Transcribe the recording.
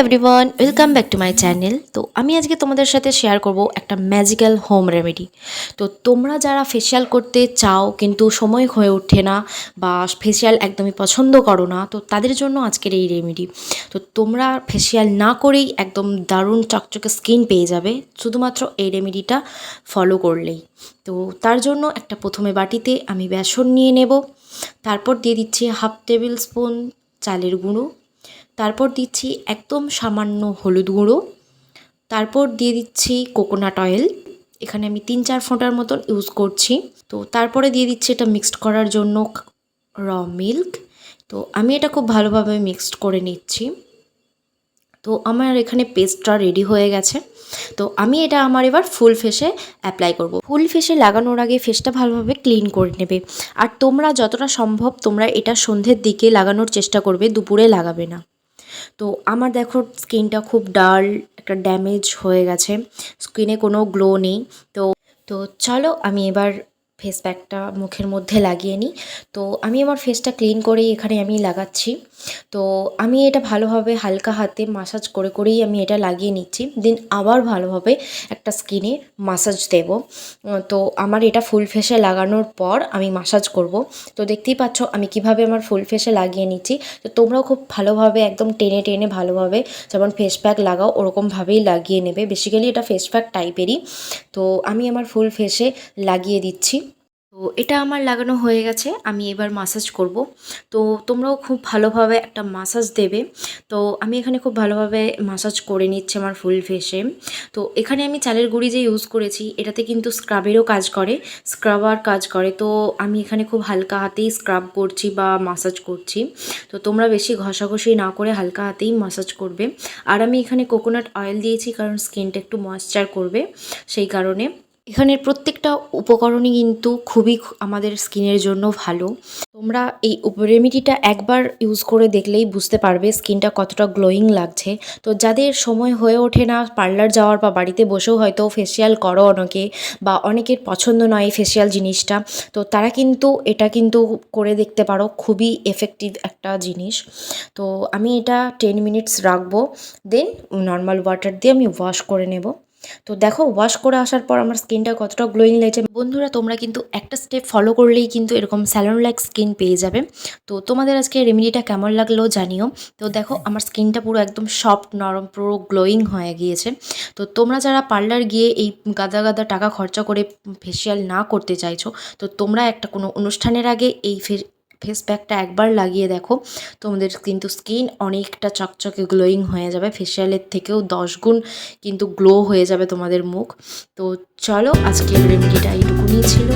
Everyone welcome back to my channel তো আমি আজকে তোমাদের সাথে শেয়ার করব একটা ম্যাজিক্যাল হোম রেমেডি তো তোমরা যারা ফেসিয়াল করতে চাও কিন্তু সময় হয়ে ওঠে না বা ফেসিয়াল একদমই পছন্দ করো না, তো তাদের জন্য আজকের এই রেমেডি তো তোমরা ফেসিয়াল না করেই একদম দারুণ চকচকে স্কিন পেয়ে যাবে, শুধুমাত্র এই রেমেডিটা ফলো করলেই। তো তার জন্য একটা প্রথমে বাটিতে আমি বেসন নিয়ে নেব, তারপর দিয়ে দিচ্ছি হাফ টেবিল স্পুন চালের গুঁড়ো তারপর দিচ্ছি একদম সামান্য হলুদ গুঁড়ো। তারপর দিয়ে দিচ্ছি কোকোনাট অয়েল এখানে আমি তিন চার ফোঁটার মতন ইউজ করছি। তো তারপরে দিয়ে দিচ্ছি এটা মিক্সড করার জন্য র মিল্ক তো আমি এটা খুব ভালোভাবে মিক্সড করে নিচ্ছি। তো আমার এখানে পেস্টটা রেডি হয়ে গেছে। তো আমি এটা আমার এবার ফুল ফেসে অ্যাপ্লাই করব। ফুল ফেসে লাগানোর আগে ফেসটা ভালোভাবে ক্লিন করে নেবে। আর তোমরা যতটা সম্ভব তোমরা এটা সন্ধ্যের দিকে লাগানোর চেষ্টা করবে, দুপুরে লাগাবে না। তো আমার দেখো স্কিনটা খুব ডাল, একটা ড্যামেজ হয়ে গেছে। স্কিনে কোনো গ্লো নেই। তো তো চলো আমি এবার ফেস প্যাকটা মুখের মধ্যে লাগিয়ে নিই। তো আমি আমার ফেসটা ক্লিন করেই এখানে আমি লাগাচ্ছি। তো আমি এটা ভালোভাবে হালকা হাতে মাসাজ করে করেই আমি এটা লাগিয়ে নিচ্ছি। দেন আবার ভালোভাবে একটা স্কিনে মাসাজ দেব। তো আমার এটা ফুল ফেসে লাগানোর পর আমি মাসাজ করব। তো দেখতেই পাচ্ছ আমি কীভাবে আমার ফুল ফেসে লাগিয়ে নিচ্ছি। তো তোমরাও খুব ভালোভাবে একদম টেনে টেনে ভালোভাবে যেমন ফেস প্যাক লাগাও ওরকমভাবেই লাগিয়ে নেবে। বেসিক্যালি এটা ফেস প্যাক টাইপেরই তো আমি আমার ফুল ফেসে লাগিয়ে দিচ্ছি। তো এটা আমার লাগানো হয়ে গেছে, আমি এবার মাসাজ করব। তো তোমরাও খুব ভালোভাবে একটা মাসাজ দেবে। তো আমি এখানে খুব ভালোভাবে মাসাজ করে নিচ্ছে আমার ফুল ফেসে তো এখানে আমি চালের গুঁড়ি যে ইউজ করেছি, এটাতে কিন্তু স্ক্রাবেরও কাজ করে স্ক্রাবার কাজ করে। তো আমি এখানে খুব হালকা হাতেই স্ক্রাব করছি বা মাসাজ করছি। তো তোমরা বেশি ঘষাঘষি না করে হালকা হাতেই মাসাজ করবে। আর আমি এখানে কোকোনাট অয়েল দিয়েছি, কারণ স্কিনটা একটু ময়েশ্চার করবে, সেই কারণে। এখানের প্রত্যেকটা উপকরণই কিন্তু খুবই আমাদের স্কিনের জন্য ভালো। তোমরা এই রেমিডিটা একবার ইউজ করে দেখলেই বুঝতে পারবে স্কিনটা কতটা গ্লোয়িং লাগছে। তো যাদের সময় হয়ে ওঠে না, পার্লার যাওয়ার বা বাড়িতে বসেও হয়তো ফেসিয়াল করো অনেকে বা অনেকের পছন্দ নয় ফেসিয়াল জিনিসটা, তো তারা কিন্তু এটা কিন্তু করে দেখতে পারো, খুবই এফেক্টিভ একটা জিনিস। তো আমি এটা টেন মিনিটস রাখব দেন নর্মাল ওয়াটার দিয়ে আমি ওয়াশ করে নেব। তো দেখো ওয়াশ করে আসার পর আমার স্কিনটা কতটা গ্লোয়িং লাগছে। বন্ধুরা, তোমরা কিন্তু একটা স্টেপ ফলো করলেই কিন্তু এরকম স্যালন লাইক স্কিন পেয়ে যাবে। তো তোমাদের আজকে রেমেডিটা কেমন লাগল জানিও। তো দেখো, আমার স্কিনটা পুরো একদম সফট নরম, পুরো গ্লোয়িং হয়ে গিয়েছে। তো তোমরা যারা পার্লার গিয়ে এই গাদা গাদা টাকা খরচা করে ফেসিয়াল না করতে চাইছো, তো তোমরা একটা কোনো অনুষ্ঠানের আগে এই ফেস প্যাকটা একবার লাগিয়ে দেখো। তোমাদের কিন্তু স্কিন অনেকটা চকচকে গ্লোয়িং হয়ে যাবে। ফেসিয়ালের থেকেও দশ গুণ কিন্তু গ্লো হয়ে যাবে তোমাদের মুখ। তো চলো আজকে রেমেডিটা এইটুকুনি ছিল।